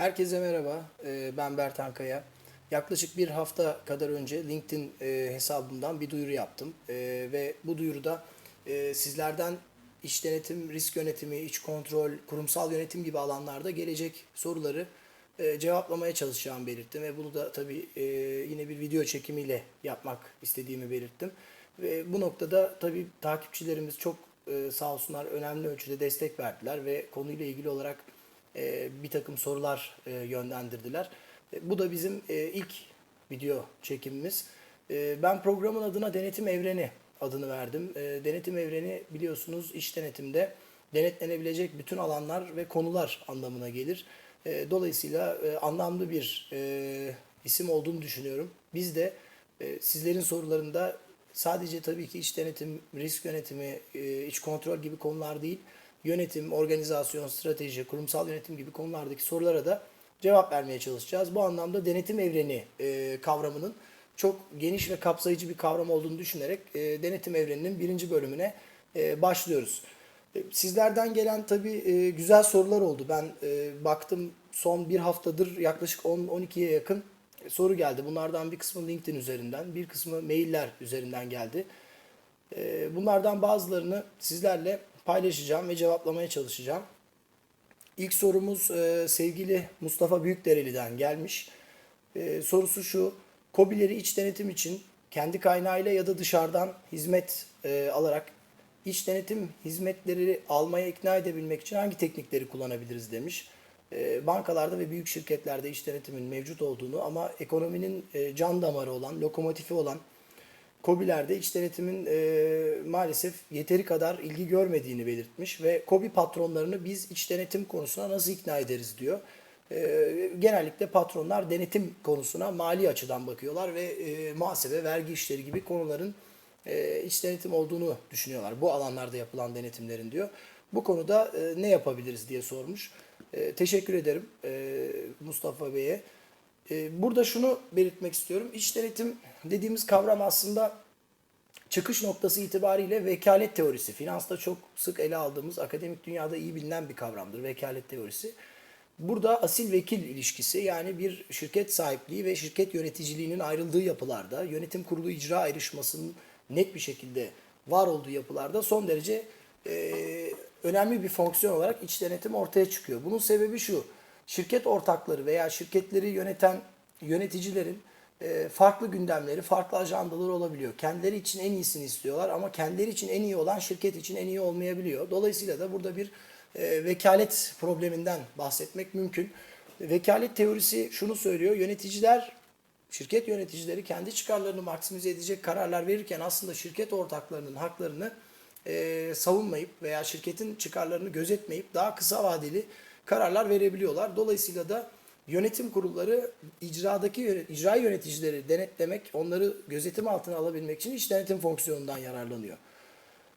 Herkese merhaba, Ee, ben Bertan Kaya. Yaklaşık bir hafta kadar önce LinkedIn e, hesabımdan bir duyuru yaptım. Ee, Ve bu duyuruda e, sizlerden iç denetim, risk yönetimi, iç kontrol, kurumsal yönetim gibi alanlarda gelecek soruları e, cevaplamaya çalışacağımı belirttim. Ve bunu da tabii yine bir video çekimiyle yapmak istediğimi belirttim. Ve bu noktada tabii takipçilerimiz çok sağ olsunlar önemli ölçüde destek verdiler ve konuyla ilgili olarak e, bir takım sorular e, yönlendirdiler. E, bu da bizim e, ilk video çekimimiz. E, ben programın adına Denetim Evreni adını verdim. E, denetim Evreni biliyorsunuz iş denetimde denetlenebilecek bütün alanlar ve konular anlamına gelir. E, dolayısıyla e, anlamlı bir e, isim olduğunu düşünüyorum. Biz de e, sizlerin sorularında sadece tabii ki iç denetim, risk yönetimi, e, iç kontrol gibi konular değil, yönetim, organizasyon, strateji, kurumsal yönetim gibi konulardaki sorulara da cevap vermeye çalışacağız. Bu anlamda denetim evreni e, kavramının çok geniş ve kapsayıcı bir kavram olduğunu düşünerek e, denetim evreninin birinci bölümüne e, başlıyoruz. E, Sizlerden gelen tabii e, güzel sorular oldu. Ben e, baktım son bir haftadır yaklaşık 10-12'ye yakın soru geldi. Bunlardan bir kısmı LinkedIn üzerinden, bir kısmı mailler üzerinden geldi. E, Bunlardan bazılarını sizlerle paylaşacağım ve cevaplamaya çalışacağım. İlk sorumuz e, sevgili Mustafa Büyükdereli'den gelmiş. E, sorusu şu, KOBİ'leri iç denetim için kendi kaynağıyla ya da dışarıdan hizmet e, alarak iç denetim hizmetleri almaya ikna edebilmek için hangi teknikleri kullanabiliriz demiş. E, bankalarda ve büyük şirketlerde iç denetimin mevcut olduğunu ama ekonominin e, can damarı olan, lokomotifi olan KOBİ'lerde iç denetimin e, maalesef yeteri kadar ilgi görmediğini belirtmiş ve KOBİ patronlarını biz iç denetim konusuna nasıl ikna ederiz diyor. E, genellikle patronlar denetim konusuna mali açıdan bakıyorlar ve e, muhasebe, vergi işleri gibi konuların e, iç denetim olduğunu düşünüyorlar. Bu alanlarda yapılan denetimlerin diyor. Bu konuda e, ne yapabiliriz diye sormuş. E, teşekkür ederim e, Mustafa Bey'e. Ee, Burada şunu belirtmek istiyorum. İç denetim dediğimiz kavram aslında çıkış noktası itibariyle vekalet teorisi. Finansta çok sık ele aldığımız, akademik dünyada iyi bilinen bir kavramdır vekalet teorisi. Burada asil vekil ilişkisi yani bir şirket sahipliği ve şirket yöneticiliğinin ayrıldığı yapılarda, yönetim kurulu icra ayrışmasının net bir şekilde var olduğu yapılarda son derece e, önemli bir fonksiyon olarak iç denetim ortaya çıkıyor. Bunun sebebi şu, şirket ortakları veya şirketleri yöneten yöneticilerin farklı gündemleri, farklı ajandaları olabiliyor. Kendileri için en iyisini istiyorlar ama kendileri için en iyi olan şirket için en iyi olmayabiliyor. Dolayısıyla da burada bir e, vekalet probleminden bahsetmek mümkün. Vekalet teorisi şunu söylüyor, yöneticiler şirket yöneticileri kendi çıkarlarını maksimize edecek kararlar verirken aslında şirket ortaklarının haklarını e, savunmayıp veya şirketin çıkarlarını gözetmeyip daha kısa vadeli kararlar verebiliyorlar. Dolayısıyla da yönetim kurulları icradaki icra yöneticileri denetlemek, onları gözetim altına alabilmek için iç denetim fonksiyonundan yararlanıyor.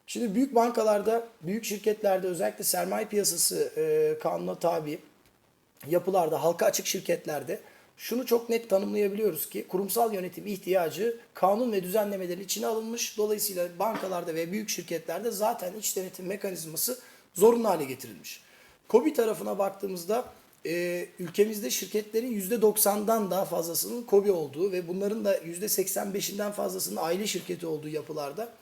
Şimdi büyük bankalarda, büyük şirketlerde özellikle sermaye piyasası e, kanuna tabi yapılarda, halka açık şirketlerde şunu çok net tanımlayabiliyoruz ki kurumsal yönetim ihtiyacı kanun ve düzenlemeleri içine alınmış. Dolayısıyla bankalarda ve büyük şirketlerde zaten iç denetim mekanizması zorunlu hale getirilmiş. KOBİ tarafına baktığımızda e, ülkemizde şirketlerin %90'dan daha fazlasının KOBİ olduğu ve bunların da %85'inden fazlasının aile şirketi olduğu yapılarda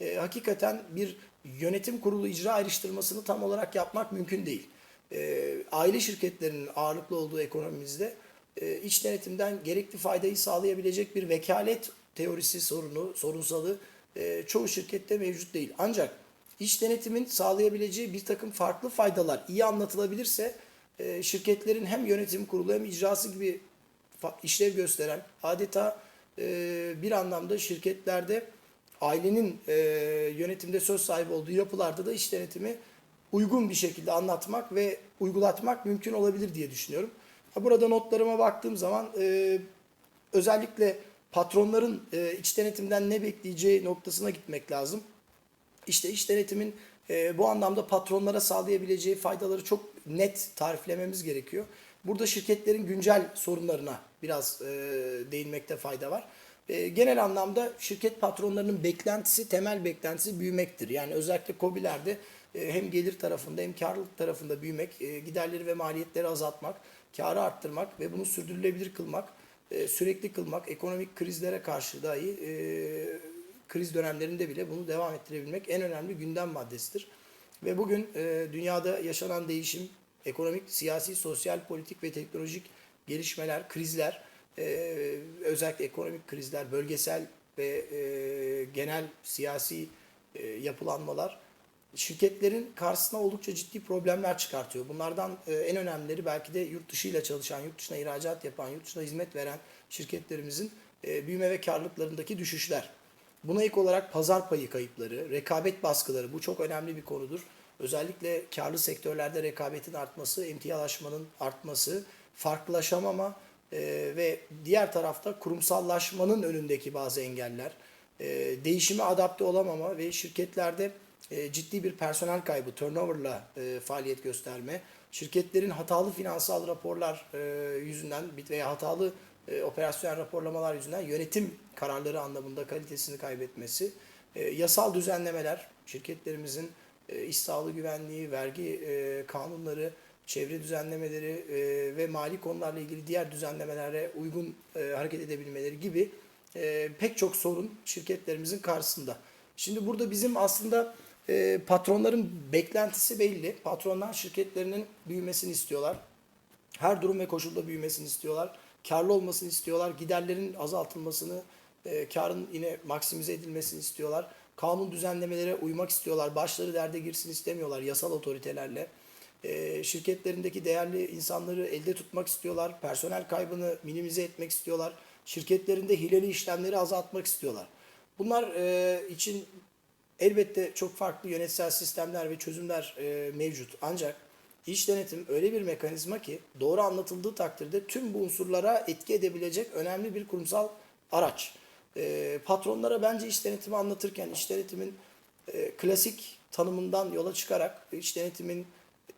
e, hakikaten bir yönetim kurulu icra ayrıştırmasını tam olarak yapmak mümkün değil. E, aile şirketlerinin ağırlıklı olduğu ekonomimizde e, iç denetimden gerekli faydayı sağlayabilecek bir vekalet teorisi sorunu, sorunsalı e, çoğu şirkette mevcut değil. Ancak iç denetimin sağlayabileceği bir takım farklı faydalar iyi anlatılabilirse e, şirketlerin hem yönetim kurulu hem icrası gibi işlev gösteren adeta e, bir anlamda şirketlerde ailenin e, yönetimde söz sahibi olduğu yapılarda da iş denetimi uygun bir şekilde anlatmak ve uygulatmak mümkün olabilir diye düşünüyorum. Burada notlarıma baktığım zaman özellikle patronların e, iç denetimden ne bekleyeceği noktasına gitmek lazım. İşte iş denetimin e, bu anlamda patronlara sağlayabileceği faydaları çok net tariflememiz gerekiyor. Burada şirketlerin güncel sorunlarına biraz e, değinmekte fayda var. E, genel anlamda şirket patronlarının beklentisi, temel beklentisi büyümektir. Yani özellikle KOBİ'lerde e, hem gelir tarafında hem karlılık tarafında büyümek, e, giderleri ve maliyetleri azaltmak karı arttırmak ve bunu sürdürülebilir kılmak, e, sürekli kılmak, ekonomik krizlere karşı dahi e, kriz dönemlerinde bile bunu devam ettirebilmek en önemli gündem maddesidir. Ve bugün e, dünyada yaşanan değişim, ekonomik, siyasi, sosyal, politik ve teknolojik gelişmeler, krizler, e, özellikle ekonomik krizler, bölgesel ve e, genel siyasi e, yapılanmalar şirketlerin karşısına oldukça ciddi problemler çıkartıyor. Bunlardan e, en önemlileri belki de yurt dışıyla çalışan, yurt dışına ihracat yapan, yurt dışına hizmet veren şirketlerimizin e, büyüme ve karlılıklarındaki düşüşler. Buna ek olarak pazar payı kayıpları, rekabet baskıları bu çok önemli bir konudur. Özellikle karlı sektörlerde rekabetin artması, emtialaşmanın artması, farklılaşamama e, ve diğer tarafta kurumsallaşmanın önündeki bazı engeller, e, değişime adapte olamama ve şirketlerde e, ciddi bir personel kaybı, turnoverla e, faaliyet gösterme, şirketlerin hatalı finansal raporlar e, yüzünden veya hatalı e, operasyonel raporlamalar yüzünden yönetim kararları anlamında kalitesini kaybetmesi, e, yasal düzenlemeler, şirketlerimizin e, iş sağlığı güvenliği, vergi e, kanunları, çevre düzenlemeleri e, ve mali konularla ilgili diğer düzenlemelere uygun e, hareket edebilmeleri gibi e, pek çok sorun şirketlerimizin karşısında. Şimdi burada bizim aslında e, patronların beklentisi belli. Patronlar şirketlerinin büyümesini istiyorlar. Her durum ve koşulda büyümesini istiyorlar. Karlı olmasını istiyorlar. Giderlerin azaltılmasını, e, karın yine maksimize edilmesini istiyorlar. Kanun düzenlemelere uymak istiyorlar. Başları derde girsin istemiyorlar yasal otoritelerle. E, şirketlerindeki değerli insanları elde tutmak istiyorlar. Personel kaybını minimize etmek istiyorlar. Şirketlerinde hileli işlemleri azaltmak istiyorlar. Bunlar e, için elbette çok farklı yönetsel sistemler ve çözümler e, mevcut. Ancak iş denetim öyle bir mekanizma ki doğru anlatıldığı takdirde tüm bu unsurlara etki edebilecek önemli bir kurumsal araç. E, patronlara bence iş denetimi anlatırken iş denetimin e, klasik tanımından yola çıkarak iş denetimin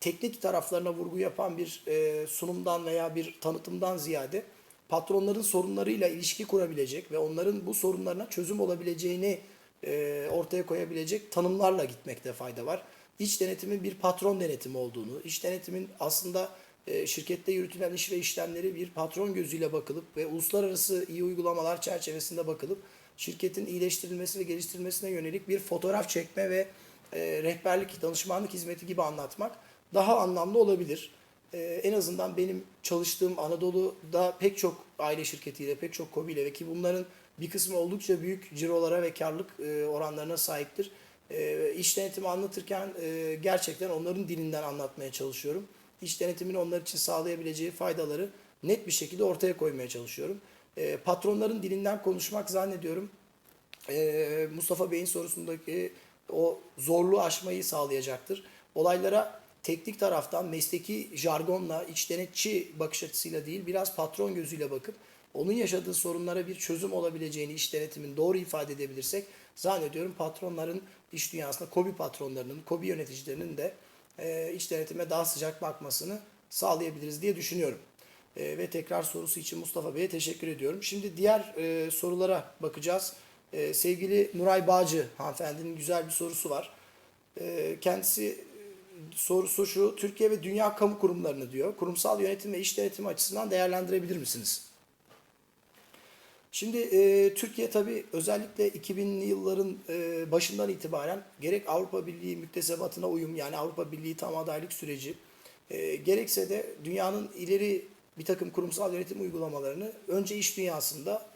teknik taraflarına vurgu yapan bir e, sunumdan veya bir tanıtımdan ziyade patronların sorunlarıyla ilişki kurabilecek ve onların bu sorunlarına çözüm olabileceğini e, ortaya koyabilecek tanımlarla gitmekte fayda var. İç denetimin bir patron denetimi olduğunu, iç denetimin aslında e, şirkette yürütülen iş ve işlemleri bir patron gözüyle bakılıp ve uluslararası iyi uygulamalar çerçevesinde bakılıp şirketin iyileştirilmesi ve geliştirilmesine yönelik bir fotoğraf çekme ve e, rehberlik, danışmanlık hizmeti gibi anlatmak daha anlamlı olabilir. E, en azından benim çalıştığım Anadolu'da pek çok aile şirketiyle, pek çok KOBİ'yle ve ki bunların bir kısmı oldukça büyük cirolara ve karlılık e, oranlarına sahiptir. E, iş denetimi anlatırken e, gerçekten onların dilinden anlatmaya çalışıyorum. İş denetimin onlar için sağlayabileceği faydaları net bir şekilde ortaya koymaya çalışıyorum. E, patronların dilinden konuşmak zannediyorum e, Mustafa Bey'in sorusundaki o zorluğu aşmayı sağlayacaktır. Olaylara teknik taraftan mesleki jargonla, iç denetçi bakış açısıyla değil biraz patron gözüyle bakıp onun yaşadığı sorunlara bir çözüm olabileceğini iş denetimin doğru ifade edebilirsek zannediyorum patronların iş dünyasında kobi patronlarının, kobi yöneticilerinin de e, iş denetime daha sıcak bakmasını sağlayabiliriz diye düşünüyorum. E, ve tekrar sorusu için Mustafa Bey'e teşekkür ediyorum. Şimdi diğer e, sorulara bakacağız. E, sevgili Nuray Bağcı hanımefendinin güzel bir sorusu var. E, kendisi sorusu şu, Türkiye ve dünya kamu kurumlarını diyor, kurumsal yönetim ve iş denetimi açısından değerlendirebilir misiniz? Şimdi e, Türkiye tabii özellikle 2000'li yılların e, başından itibaren gerek Avrupa Birliği müktesebatına uyum yani Avrupa Birliği tam adaylık süreci e, gerekse de dünyanın ileri bir takım kurumsal yönetim uygulamalarını önce iş dünyasında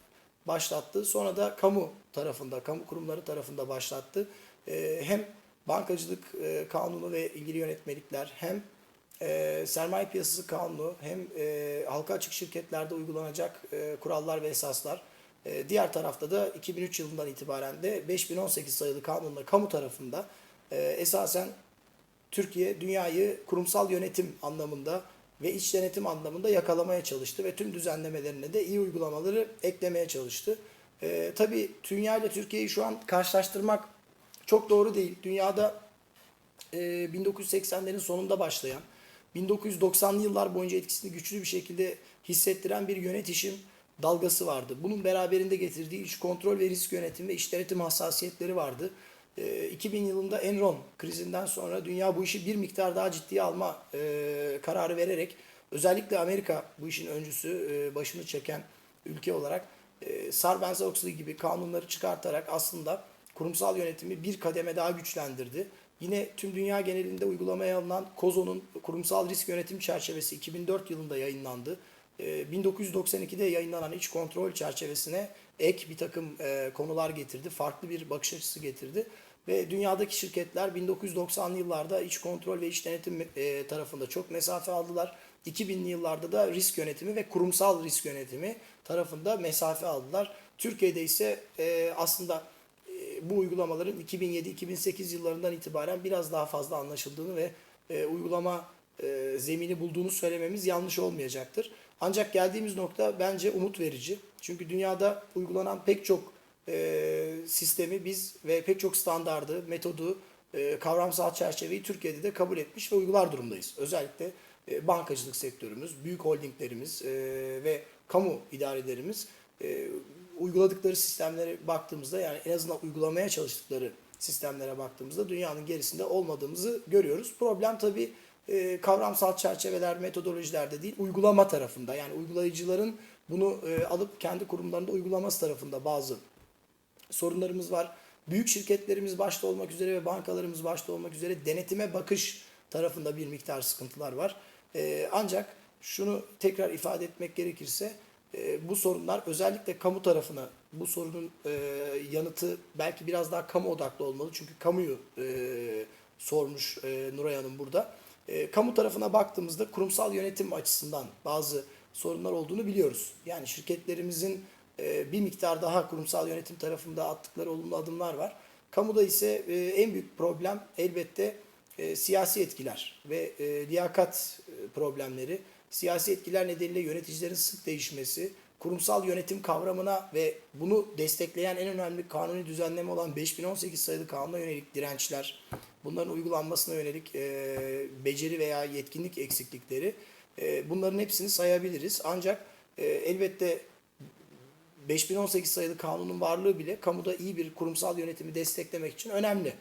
başlattı. Sonra da kamu tarafında, kamu kurumları tarafında başlattı. E, hem bankacılık e, kanunu ve ilgili yönetmelikler hem e, sermaye piyasası kanunu hem e, halka açık şirketlerde uygulanacak e, kurallar ve esaslar. E, diğer tarafta da 2003 yılından itibaren de 5018 sayılı kanunla kamu tarafında e, esasen Türkiye dünyayı kurumsal yönetim anlamında ve iç denetim anlamında yakalamaya çalıştı ve tüm düzenlemelerine de iyi uygulamaları eklemeye çalıştı. E, tabii dünya ile Türkiye'yi şu an karşılaştırmak çok doğru değil. Dünyada e, 1980'lerin sonunda başlayan 1990'lı yıllar boyunca etkisini güçlü bir şekilde hissettiren bir yönetişim dalgası vardı. Bunun beraberinde getirdiği iç kontrol ve risk yönetimi ve iş denetim hassasiyetleri vardı. 2000 ee, yılında Enron krizinden sonra dünya bu işi bir miktar daha ciddiye alma e, kararı vererek Özellikle Amerika bu işin öncüsü, e, başını çeken ülke olarak e, Sarbanes-Oxley gibi kanunları çıkartarak aslında kurumsal yönetimi bir kademe daha güçlendirdi. Yine tüm dünya genelinde uygulamaya alınan COSO'nun kurumsal risk yönetim çerçevesi 2004 yılında yayınlandı. E, 1992'de yayınlanan iç kontrol çerçevesine ek bir takım e, konular getirdi. Farklı bir bakış açısı getirdi. Ve dünyadaki şirketler 1990'lı yıllarda iç kontrol ve iç denetim e, tarafında çok mesafe aldılar. 2000'li yıllarda da risk yönetimi ve kurumsal risk yönetimi tarafında mesafe aldılar. Türkiye'de ise e, aslında bu uygulamaların 2007-2008 yıllarından itibaren biraz daha fazla anlaşıldığını ve e, uygulama e, zemini bulduğunu söylememiz yanlış olmayacaktır. Ancak geldiğimiz nokta bence umut verici. Çünkü dünyada uygulanan pek çok e, sistemi biz ve pek çok standardı, metodu, e, kavramsal çerçeveyi Türkiye'de de kabul etmiş ve uygular durumdayız. Özellikle e, bankacılık sektörümüz, büyük holdinglerimiz e, ve kamu idarelerimiz e, uyguladıkları sistemlere baktığımızda yani en azından uygulamaya çalıştıkları sistemlere baktığımızda dünyanın gerisinde olmadığımızı görüyoruz. Problem tabii e, kavramsal çerçeveler, metodolojilerde değil, uygulama tarafında. Yani uygulayıcıların bunu e, alıp kendi kurumlarında uygulaması tarafında bazı sorunlarımız var. Büyük şirketlerimiz başta olmak üzere ve bankalarımız başta olmak üzere denetime bakış tarafında bir miktar sıkıntılar var. E, ancak şunu tekrar ifade etmek gerekirse e, bu sorunlar özellikle kamu tarafına bu sorunun e, yanıtı belki biraz daha kamu odaklı olmalı. Çünkü kamuyu e, sormuş e, Nuray Hanım burada. E, kamu tarafına baktığımızda kurumsal yönetim açısından bazı sorunlar olduğunu biliyoruz. Yani şirketlerimizin e, bir miktar daha kurumsal yönetim tarafında attıkları olumlu adımlar var. Kamuda ise e, en büyük problem elbette e, siyasi etkiler ve e, liyakat e, problemleri. Siyasi etkiler nedeniyle yöneticilerin sık değişmesi, kurumsal yönetim kavramına ve bunu destekleyen en önemli kanuni düzenleme olan 5018 sayılı kanuna yönelik dirençler, bunların uygulanmasına yönelik e, beceri veya yetkinlik eksiklikleri, e, bunların hepsini sayabiliriz. Ancak e, elbette 5018 sayılı kanunun varlığı bile kamuda iyi bir kurumsal yönetimi desteklemek için önemli.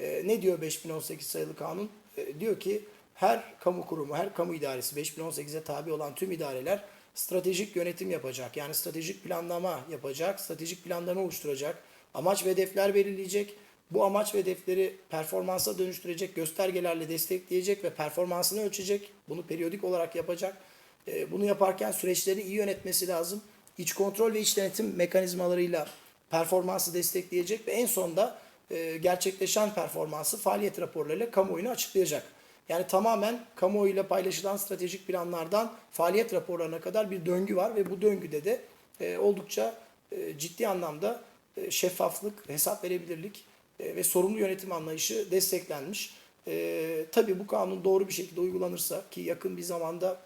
E, ne diyor 5018 sayılı kanun? E, diyor ki her kamu kurumu, her kamu idaresi 5018'e tabi olan tüm idareler stratejik yönetim yapacak. Yani stratejik planlama yapacak, stratejik planlama oluşturacak, amaç ve hedefler belirleyecek. Bu amaç ve hedefleri performansa dönüştürecek, göstergelerle destekleyecek ve performansını ölçecek. Bunu periyodik olarak yapacak. E, Bunu yaparken süreçleri iyi yönetmesi lazım. İç kontrol ve iç denetim mekanizmalarıyla performansı destekleyecek ve en sonda e, gerçekleşen performansı faaliyet raporlarıyla kamuoyuna açıklayacak. Yani tamamen kamuoyuyla paylaşılan stratejik planlardan faaliyet raporlarına kadar bir döngü var ve bu döngüde de e, oldukça e, ciddi anlamda e, şeffaflık, hesap verebilirlik e, ve sorumlu yönetim anlayışı desteklenmiş. E, tabii bu kanun doğru bir şekilde uygulanırsa ki yakın bir zamanda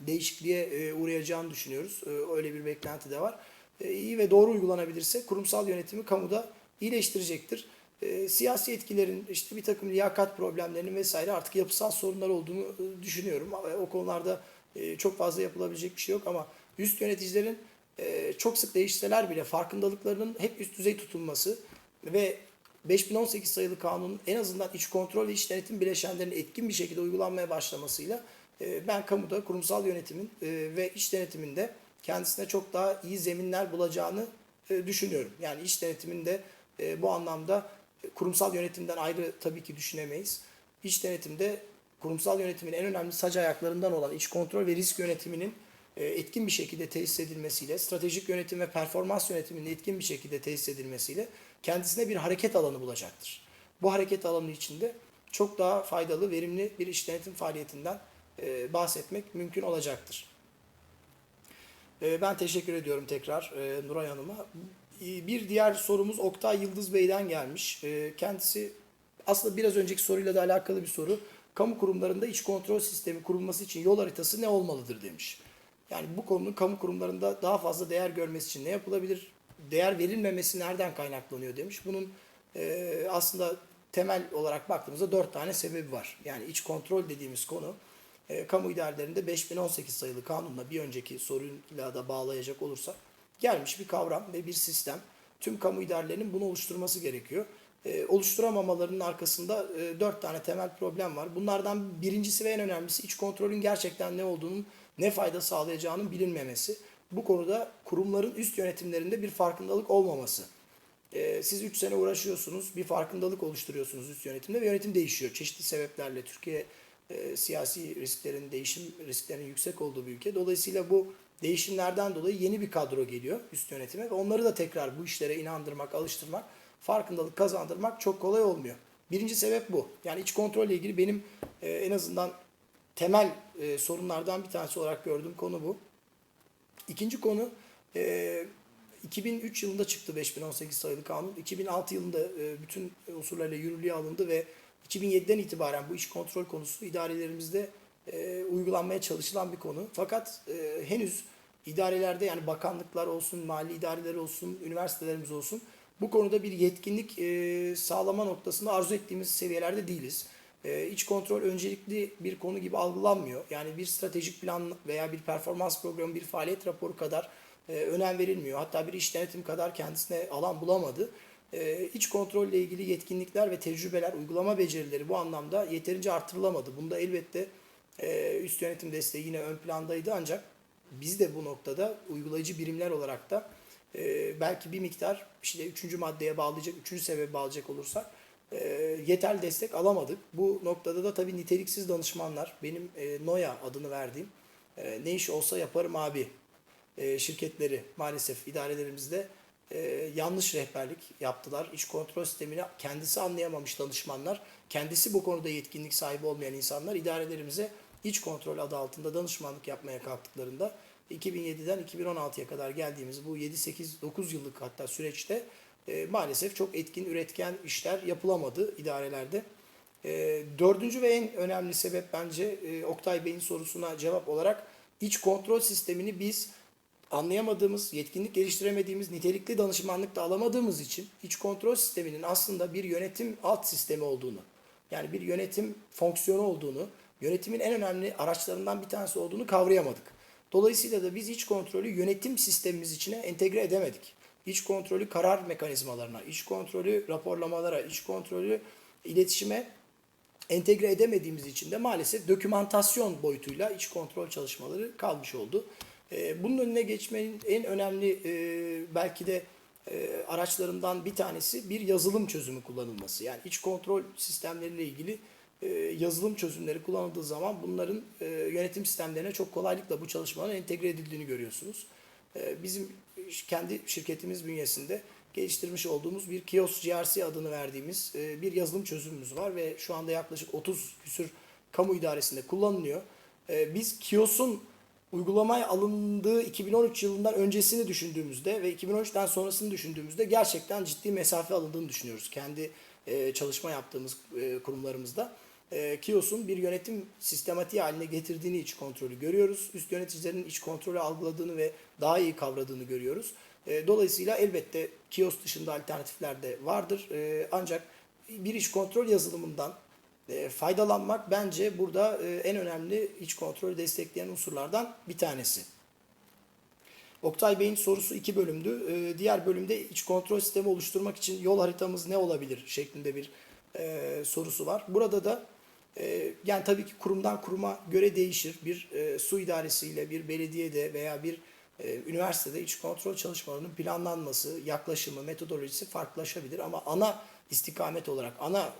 değişikliğe e, uğrayacağını düşünüyoruz. E, öyle bir beklenti de var. E, iyi ve doğru uygulanabilirse kurumsal yönetimi kamuda iyileştirecektir. E, siyasi etkilerin, işte bir takım liyakat problemlerinin vesaire artık yapısal sorunlar olduğunu e, düşünüyorum. O konularda e, çok fazla yapılabilecek bir şey yok ama üst yöneticilerin e, çok sık değişseler bile farkındalıklarının hep üst düzey tutulması ve 5018 sayılı kanunun en azından iç kontrol ve iç denetim bileşenlerinin etkin bir şekilde uygulanmaya başlamasıyla e, ben kamuda kurumsal yönetimin e, ve iç denetiminde kendisine çok daha iyi zeminler bulacağını e, düşünüyorum. Yani iç denetiminde e, bu anlamda kurumsal yönetimden ayrı tabii ki düşünemeyiz. İç denetimde kurumsal yönetimin en önemli sac ayaklarından olan iç kontrol ve risk yönetiminin e, etkin bir şekilde tesis edilmesiyle, stratejik yönetim ve performans yönetiminin etkin bir şekilde tesis edilmesiyle kendisine bir hareket alanı bulacaktır. Bu hareket alanı içinde çok daha faydalı, verimli bir iş denetim faaliyetinden e, bahsetmek mümkün olacaktır. E, Ben teşekkür ediyorum tekrar Nuray Hanım'a. E, Bir diğer sorumuz Oktay Yıldız Bey'den gelmiş. E, Kendisi aslında biraz önceki soruyla da alakalı bir soru. Kamu kurumlarında iç kontrol sistemi kurulması için yol haritası ne olmalıdır demiş. Yani bu konunun kamu kurumlarında daha fazla değer görmesi için ne yapılabilir? Değer verilmemesi nereden kaynaklanıyor demiş. Bunun e, aslında temel olarak baktığımızda dört tane sebebi var. Yani iç kontrol dediğimiz konu e, kamu idarelerinde 5018 sayılı kanunla bir önceki soruyla da bağlayacak olursak gelmiş bir kavram ve bir sistem. Tüm kamu idarelerinin bunu oluşturması gerekiyor. e, oluşturamamalarının arkasında e, dört tane temel problem var. Bunlardan birincisi ve en önemlisi iç kontrolün gerçekten ne olduğunun, ne fayda sağlayacağının bilinmemesi. Bu konuda kurumların üst yönetimlerinde bir farkındalık olmaması. E, siz 3 sene uğraşıyorsunuz, bir farkındalık oluşturuyorsunuz üst yönetimde ve yönetim değişiyor. Çeşitli sebeplerle Türkiye e, siyasi risklerin, değişim risklerinin yüksek olduğu bir ülke. Dolayısıyla bu değişimlerden dolayı yeni bir kadro geliyor üst yönetime ve onları da tekrar bu işlere inandırmak, alıştırmak, farkındalık kazandırmak çok kolay olmuyor. Birinci sebep bu. Yani iç kontrolle ilgili benim e, en azından temel e, sorunlardan bir tanesi olarak gördüğüm konu bu. İkinci konu e, 2003 yılında çıktı 5018 sayılı kanun. 2006 yılında e, bütün unsurlarla yürürlüğe alındı ve 2007'den itibaren bu iş kontrol konusu idarelerimizde e, uygulanmaya çalışılan bir konu. Fakat e, henüz idarelerde yani bakanlıklar olsun, mali idareler olsun, üniversitelerimiz olsun bu konuda bir yetkinlik e, sağlama noktasında arzu ettiğimiz seviyelerde değiliz. E, iç kontrol öncelikli bir konu gibi algılanmıyor. Yani bir stratejik plan veya bir performans programı, bir faaliyet raporu kadar e, önem verilmiyor. Hatta bir iş denetim kadar kendisine alan bulamadı. E, iç kontrolle ilgili yetkinlikler ve tecrübeler, uygulama becerileri bu anlamda yeterince artırılamadı. Bunda elbette e, üst yönetim desteği yine ön plandaydı ancak biz de bu noktada uygulayıcı birimler olarak da e, belki bir miktar işte üçüncü maddeye bağlayacak, üçüncü sebebe bağlayacak olursak e, yeterli destek alamadık. Bu noktada da tabii niteliksiz danışmanlar, benim e, NOYA adını verdiğim ne iş olsa yaparım abi şirketleri maalesef idarelerimizde yanlış rehberlik yaptılar. İç kontrol sistemini kendisi anlayamamış danışmanlar, kendisi bu konuda yetkinlik sahibi olmayan insanlar idarelerimize iç kontrol adı altında danışmanlık yapmaya kalktıklarında 2007'den 2016'ya kadar geldiğimiz bu 7-8-9 yıllık hatta süreçte e, maalesef çok etkin, üretken işler yapılamadı idarelerde. E, dördüncü ve en önemli sebep bence e, Oktay Bey'in sorusuna cevap olarak iç kontrol sistemini biz anlayamadığımız, yetkinlik geliştiremediğimiz, nitelikli danışmanlık da alamadığımız için iç kontrol sisteminin aslında bir yönetim alt sistemi olduğunu, yani bir yönetim fonksiyonu olduğunu, yönetimin en önemli araçlarından bir tanesi olduğunu kavrayamadık. Dolayısıyla da biz iç kontrolü yönetim sistemimiz içine entegre edemedik. İç kontrolü karar mekanizmalarına, iç kontrolü raporlamalara, iç kontrolü iletişime entegre edemediğimiz için de maalesef dokümantasyon boyutuyla iç kontrol çalışmaları kalmış oldu. E, bunun önüne geçmenin en önemli e, belki de e, araçlarından bir tanesi bir yazılım çözümü kullanılması. Yani iç kontrol sistemleriyle ilgili e, yazılım çözümleri kullanıldığı zaman bunların e, yönetim sistemlerine çok kolaylıkla bu çalışmaların entegre edildiğini görüyorsunuz. E, bizim kendi şirketimiz bünyesinde geliştirmiş olduğumuz bir Kios GRC adını verdiğimiz bir yazılım çözümümüz var ve şu anda yaklaşık 30 küsür kamu idaresinde kullanılıyor. Biz Kios'un uygulamaya alındığı 2013 yılından öncesini düşündüğümüzde ve 2013'ten sonrasını düşündüğümüzde gerçekten ciddi mesafe alındığını düşünüyoruz. Kendi çalışma yaptığımız kurumlarımızda. E, Kios'un bir yönetim sistematiği haline getirdiğini iç kontrolü görüyoruz. Üst yöneticilerin iç kontrolü algıladığını ve daha iyi kavradığını görüyoruz. E, dolayısıyla elbette Kios dışında alternatifler de vardır. E, ancak bir iç kontrol yazılımından e, faydalanmak bence burada e, en önemli iç kontrolü destekleyen unsurlardan bir tanesi. Oktay Bey'in sorusu iki bölümdü. E, diğer bölümde iç kontrol sistemi oluşturmak için yol haritamız ne olabilir şeklinde bir sorusu var. Burada da yani tabii ki kurumdan kuruma göre değişir. Bir su idaresiyle bir belediyede veya bir üniversitede iç kontrol çalışmalarının planlanması, yaklaşımı, metodolojisi farklılaşabilir ama ana istikamet olarak, ana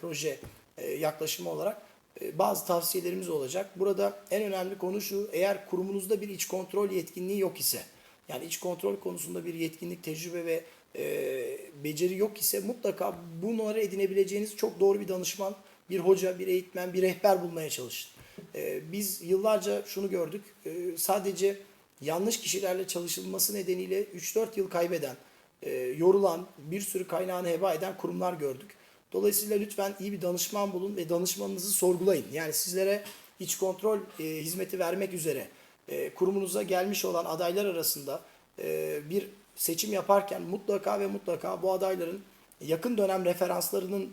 proje e, yaklaşımı olarak e, bazı tavsiyelerimiz olacak. Burada en önemli konu şu, eğer kurumunuzda bir iç kontrol yetkinliği yok ise, yani iç kontrol konusunda bir yetkinlik, tecrübe ve e, beceri yok ise mutlaka bunları edinebileceğiniz çok doğru bir danışman, bir hoca, bir eğitmen, bir rehber bulmaya çalışın. E, biz yıllarca şunu gördük, e, sadece yanlış kişilerle çalışılması nedeniyle 3-4 yıl kaybeden, e, yorulan, bir sürü kaynağını heba eden kurumlar gördük. Dolayısıyla lütfen iyi bir danışman bulun ve danışmanınızı sorgulayın. Yani sizlere iç kontrol e, hizmeti vermek üzere e, kurumunuza gelmiş olan adaylar arasında bir seçim yaparken mutlaka ve mutlaka bu adayların yakın dönem referanslarının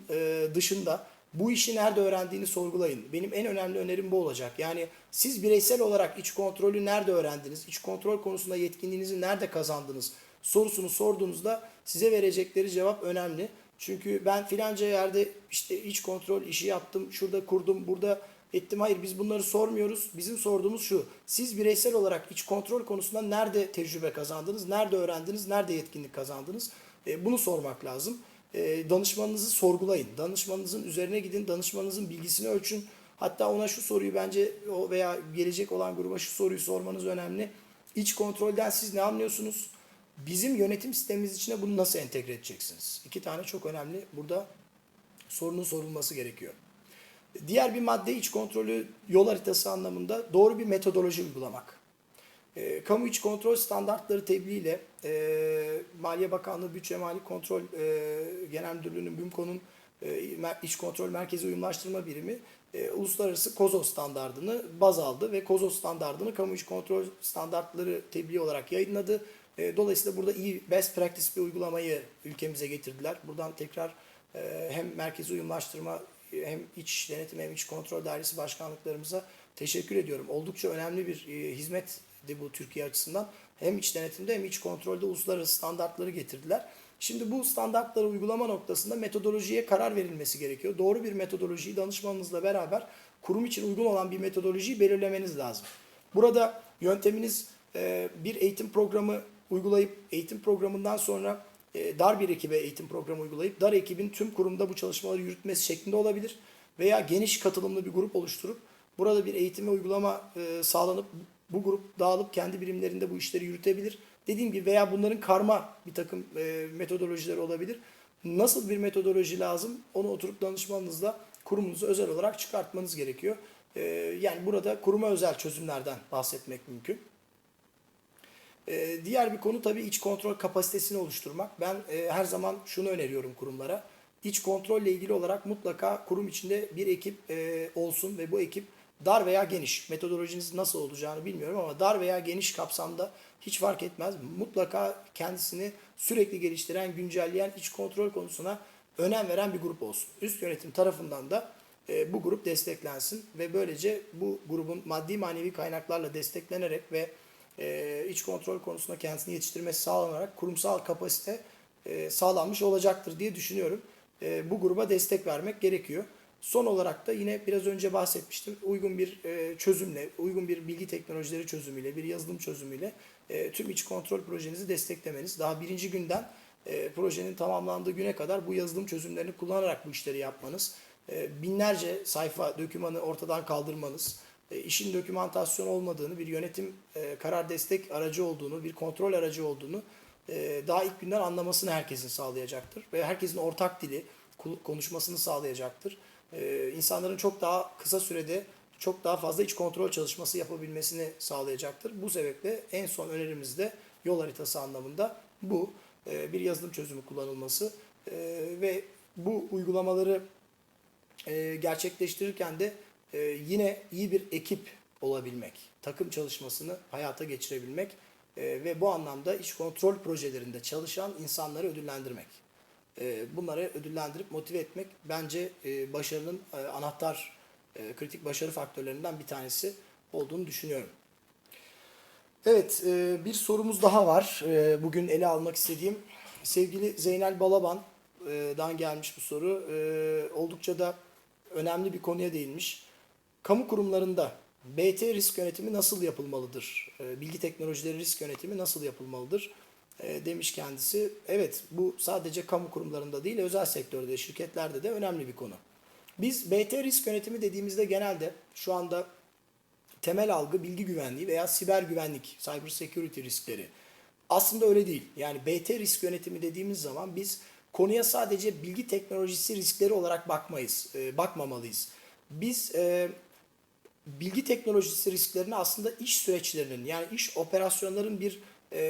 dışında bu işi nerede öğrendiğini sorgulayın. Benim en önemli önerim bu olacak. Yani siz bireysel olarak iç kontrolü nerede öğrendiniz? İç kontrol konusunda yetkinliğinizi nerede kazandınız? Sorusunu sorduğunuzda size verecekleri cevap önemli. Çünkü ben filanca yerde işte iç kontrol işi yaptım, şurada kurdum, burada ettim. Hayır biz bunları sormuyoruz. Bizim sorduğumuz şu. Siz bireysel olarak iç kontrol konusunda nerede tecrübe kazandınız, nerede öğrendiniz, nerede yetkinlik kazandınız? E, bunu sormak lazım. E, danışmanınızı sorgulayın. Danışmanınızın üzerine gidin, danışmanınızın bilgisini ölçün. Hatta ona şu soruyu bence o veya gelecek olan gruba şu soruyu sormanız önemli. İç kontrolden siz ne anlıyorsunuz? Bizim yönetim sistemimiz içine bunu nasıl entegre edeceksiniz? İki tane çok önemli burada sorunun sorulması gerekiyor. Diğer bir madde iç kontrolü yol haritası anlamında doğru bir metodoloji uygulamak. E, kamu iç kontrol standartları tebliğ ile e, Maliye Bakanlığı Bütçe Mali Kontrol e, Genel Müdürlüğü'nün BÜMKO'nun e, iç kontrol merkezi uyumlaştırma birimi e, uluslararası KOZO standardını baz aldı ve KOZO standardını kamu iç kontrol standartları tebliğ olarak yayınladı. E, dolayısıyla burada iyi best practice bir uygulamayı ülkemize getirdiler. Buradan tekrar e, hem merkezi uyumlaştırma hem iç denetim hem iç kontrol dairesi başkanlıklarımıza teşekkür ediyorum. Oldukça önemli bir e, hizmetti bu Türkiye açısından. Hem iç denetimde hem iç kontrolde uluslararası standartları getirdiler. Şimdi bu standartları uygulama noktasında metodolojiye karar verilmesi gerekiyor. Doğru bir metodolojiyi danışmanınızla beraber kurum için uygun olan bir metodolojiyi belirlemeniz lazım. Burada yönteminiz e, bir eğitim programı uygulayıp eğitim programından sonra e, dar bir ekibe eğitim programı uygulayıp dar ekibin tüm kurumda bu çalışmaları yürütmesi şeklinde olabilir. Veya geniş katılımlı bir grup oluşturup burada bir eğitim ve uygulama e, sağlanıp bu grup dağılıp kendi birimlerinde bu işleri yürütebilir. Dediğim gibi veya bunların karma bir takım e, metodolojiler olabilir. Nasıl bir metodoloji lazım onu oturup danışmanınızla kurumunuzu özel olarak çıkartmanız gerekiyor. E, yani burada kuruma özel çözümlerden bahsetmek mümkün. Ee, diğer bir konu tabii iç kontrol kapasitesini oluşturmak. Ben e, her zaman şunu öneriyorum kurumlara. İç kontrolle ilgili olarak mutlaka kurum içinde bir ekip e, olsun ve bu ekip dar veya geniş. Metodolojiniz nasıl olacağını bilmiyorum ama dar veya geniş kapsamda hiç fark etmez. Mutlaka kendisini sürekli geliştiren, güncelleyen iç kontrol konusuna önem veren bir grup olsun. Üst yönetim tarafından da e, bu grup desteklensin ve böylece bu grubun maddi manevi kaynaklarla desteklenerek ve e, iç kontrol konusunda kendisini yetiştirmesi sağlanarak kurumsal kapasite e, sağlanmış olacaktır diye düşünüyorum. E, bu gruba destek vermek gerekiyor. Son olarak da yine biraz önce bahsetmiştim. Uygun bir e, çözümle, uygun bir bilgi teknolojileri çözümüyle, bir yazılım çözümüyle e, tüm iç kontrol projenizi desteklemeniz. Daha birinci günden e, projenin tamamlandığı güne kadar bu yazılım çözümlerini kullanarak bu işleri yapmanız. Binlerce sayfa dokümanı ortadan kaldırmanız işin dokümantasyon olmadığını, bir yönetim karar destek aracı olduğunu, bir kontrol aracı olduğunu daha ilk günden anlamasını herkesin sağlayacaktır. Ve herkesin ortak dili konuşmasını sağlayacaktır. E, insanların çok daha kısa sürede çok daha fazla iç kontrol çalışması yapabilmesini sağlayacaktır. Bu sebeple en son önerimiz de yol haritası anlamında bu. E, bir yazılım çözümü kullanılması e, ve bu uygulamaları e, gerçekleştirirken de e, yine iyi bir ekip olabilmek, takım çalışmasını hayata geçirebilmek e, ve bu anlamda iş kontrol projelerinde çalışan insanları ödüllendirmek. E, bunları ödüllendirip motive etmek bence e, başarının e, anahtar kritik başarı faktörlerinden bir tanesi olduğunu düşünüyorum. Evet, bir sorumuz daha var. Bugün ele almak istediğim sevgili Zeynel Balaban'dan gelmiş bu soru. Oldukça da önemli bir konuya değinmiş. Kamu kurumlarında BT risk yönetimi nasıl yapılmalıdır? Bilgi teknolojileri risk yönetimi nasıl yapılmalıdır? E, Demiş kendisi. Evet, bu sadece kamu kurumlarında değil, özel sektörde, şirketlerde de önemli bir konu. Biz BT risk yönetimi dediğimizde genelde şu anda temel algı bilgi güvenliği veya siber güvenlik, cyber security riskleri. Aslında öyle değil. Yani BT risk yönetimi dediğimiz zaman biz konuya sadece bilgi teknolojisi riskleri olarak bakmayız, e, bakmamalıyız. Biz e, bilgi teknolojisi risklerini aslında iş süreçlerinin yani iş operasyonların bir e,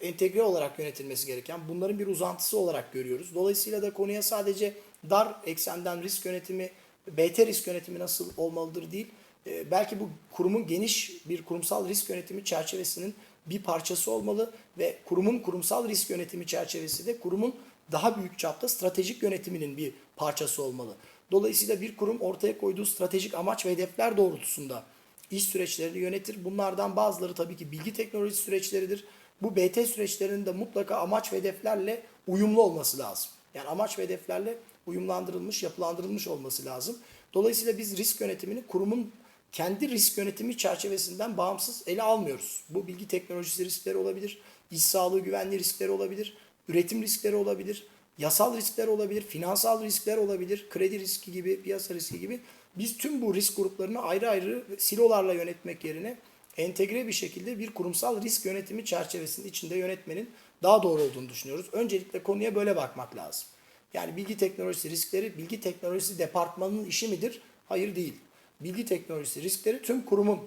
entegre olarak yönetilmesi gereken bunların bir uzantısı olarak görüyoruz. Dolayısıyla da konuya sadece dar eksenden risk yönetimi, BT risk yönetimi nasıl olmalıdır değil. E, belki bu kurumun geniş bir kurumsal risk yönetimi çerçevesinin bir parçası olmalı ve kurumun kurumsal risk yönetimi çerçevesi de kurumun daha büyük çapta stratejik yönetiminin bir parçası olmalı. Dolayısıyla bir kurum ortaya koyduğu stratejik amaç ve hedefler doğrultusunda iş süreçlerini yönetir. Bunlardan bazıları tabii ki bilgi teknolojisi süreçleridir. Bu BT süreçlerinin de mutlaka amaç ve hedeflerle uyumlu olması lazım. Yani amaç ve hedeflerle uyumlandırılmış, yapılandırılmış olması lazım. Dolayısıyla biz risk yönetimini kurumun kendi risk yönetimi çerçevesinden bağımsız ele almıyoruz. Bu bilgi teknolojisi riskleri olabilir, iş sağlığı güvenliği riskleri olabilir, üretim riskleri olabilir, yasal riskler olabilir, finansal riskler olabilir, kredi riski gibi, piyasa riski gibi. Biz tüm bu risk gruplarını ayrı ayrı silolarla yönetmek yerine entegre bir şekilde bir kurumsal risk yönetimi çerçevesinin içinde yönetmenin daha doğru olduğunu düşünüyoruz. Öncelikle konuya böyle bakmak lazım. Yani bilgi teknolojisi riskleri bilgi teknolojisi departmanının işi midir? Hayır değil. Bilgi teknolojisi riskleri tüm kurumun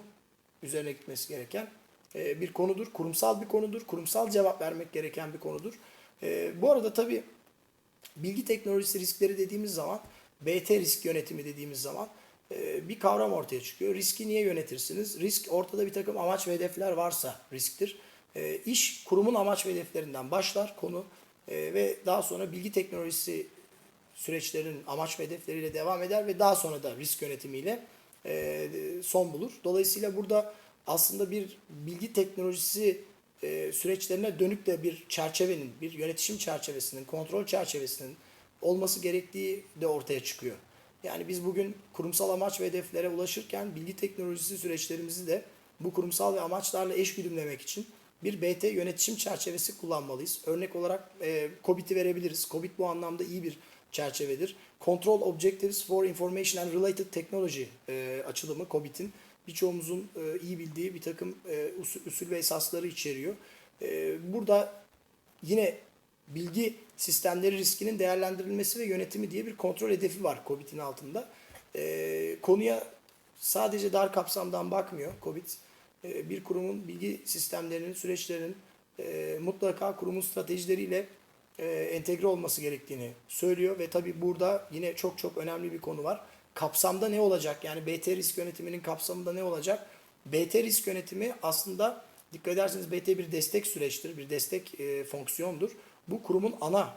üzerine gitmesi gereken e, bir konudur. Kurumsal bir konudur. Kurumsal cevap vermek gereken bir konudur. E, Bu arada tabii bilgi teknolojisi riskleri dediğimiz zaman BT risk yönetimi dediğimiz zaman bir kavram ortaya çıkıyor. Riski niye yönetirsiniz? Risk ortada bir takım amaç ve hedefler varsa risktir. E, İş kurumun amaç ve hedeflerinden başlar konu E, ve daha sonra bilgi teknolojisi süreçlerin amaç ve hedefleriyle devam eder ve daha sonra da risk yönetimiyle e, son bulur. Dolayısıyla burada aslında bir bilgi teknolojisi e, süreçlerine dönük de bir çerçevenin, bir yönetişim çerçevesinin, kontrol çerçevesinin olması gerektiği de ortaya çıkıyor. Yani biz bugün kurumsal amaç ve hedeflere ulaşırken bilgi teknolojisi süreçlerimizi de bu kurumsal ve amaçlarla eş güdümlemek için bir BT yönetişim çerçevesi kullanmalıyız. Örnek olarak e, COBIT'i verebiliriz. COBIT bu anlamda iyi bir çerçevedir. Control Objectives for Information and Related Technology e, açılımı COBIT'in birçoğumuzun e, iyi bildiği bir takım e, usul, usul ve esasları içeriyor. E, burada yine bilgi sistemleri riskinin değerlendirilmesi ve yönetimi diye bir kontrol hedefi var COBIT'in altında. E, konuya sadece dar kapsamdan bakmıyor COBIT. E, bir kurumun bilgi sistemlerinin, süreçlerinin e, mutlaka kurumun stratejileriyle e, entegre olması gerektiğini söylüyor ve tabii burada yine çok çok önemli bir konu var. Kapsamda ne olacak? Yani BT risk yönetiminin kapsamında ne olacak? BT risk yönetimi aslında dikkat ederseniz BT bir destek süreçtir, bir destek e, fonksiyondur. Bu kurumun ana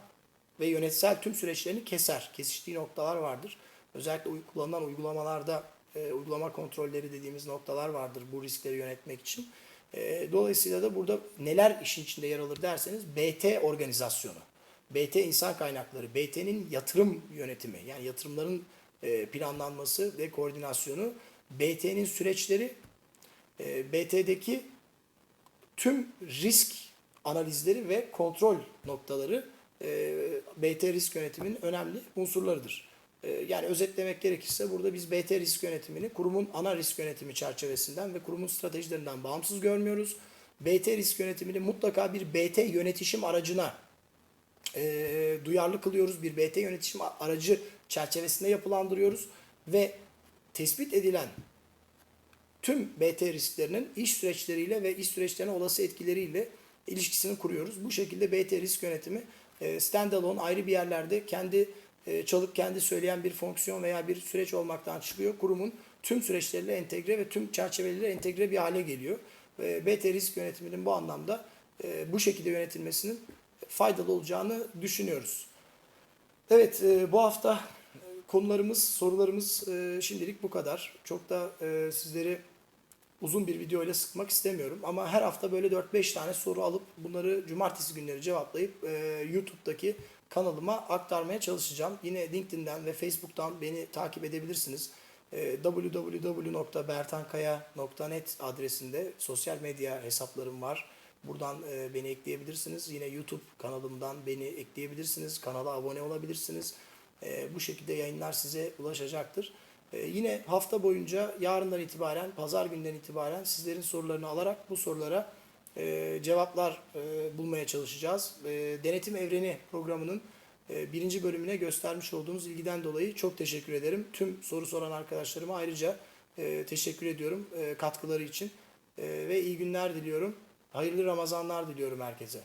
ve yönetsel tüm süreçlerini keser. Kesiştiği noktalar vardır. Özellikle kullanılan uygulamalarda e, uygulama kontrolleri dediğimiz noktalar vardır bu riskleri yönetmek için. E, dolayısıyla da burada neler işin içinde yer alır derseniz BT organizasyonu, BT insan kaynakları, BT'nin yatırım yönetimi yani yatırımların e, planlanması ve koordinasyonu, BT'nin süreçleri, e, BT'deki tüm risk analizleri ve kontrol noktaları e, BT risk yönetiminin önemli unsurlarıdır. E, yani özetlemek gerekirse burada biz BT risk yönetimini kurumun ana risk yönetimi çerçevesinden ve kurumun stratejilerinden bağımsız görmüyoruz. BT risk yönetimini mutlaka bir BT yönetişim aracına e, duyarlı kılıyoruz. Bir BT yönetişim aracı çerçevesinde yapılandırıyoruz ve tespit edilen tüm BT risklerinin iş süreçleriyle ve iş süreçlerine olası etkileriyle ilişkisini kuruyoruz. Bu şekilde BT risk yönetimi e, standalone ayrı bir yerlerde kendi e, çalıp kendi söyleyen bir fonksiyon veya bir süreç olmaktan çıkıyor. Kurumun tüm süreçleriyle entegre ve tüm çerçeveleriyle entegre bir hale geliyor. Ve BT risk yönetiminin bu anlamda e, bu şekilde yönetilmesinin faydalı olacağını düşünüyoruz. Evet e, bu hafta e, konularımız, sorularımız e, şimdilik bu kadar. Çok da e, sizleri uzun bir video ile sıkmak istemiyorum. Ama her hafta böyle 4-5 tane soru alıp bunları cumartesi günleri cevaplayıp e, YouTube'daki kanalıma aktarmaya çalışacağım. Yine LinkedIn'den ve Facebook'tan beni takip edebilirsiniz. E, www.bertankaya.net adresinde sosyal medya hesaplarım var. Buradan e, beni ekleyebilirsiniz. Yine YouTube kanalımdan beni ekleyebilirsiniz. Kanala abone olabilirsiniz. E, bu şekilde yayınlar size ulaşacaktır. E, yine hafta boyunca yarından itibaren, pazar günden itibaren sizlerin sorularını alarak bu sorulara e, cevaplar e, bulmaya çalışacağız. E, Denetim Evreni programının birinci bölümüne göstermiş olduğunuz ilgiden dolayı çok teşekkür ederim. Tüm soru soran arkadaşlarıma ayrıca teşekkür ediyorum katkıları için. Ve iyi günler diliyorum. Hayırlı Ramazanlar diliyorum herkese.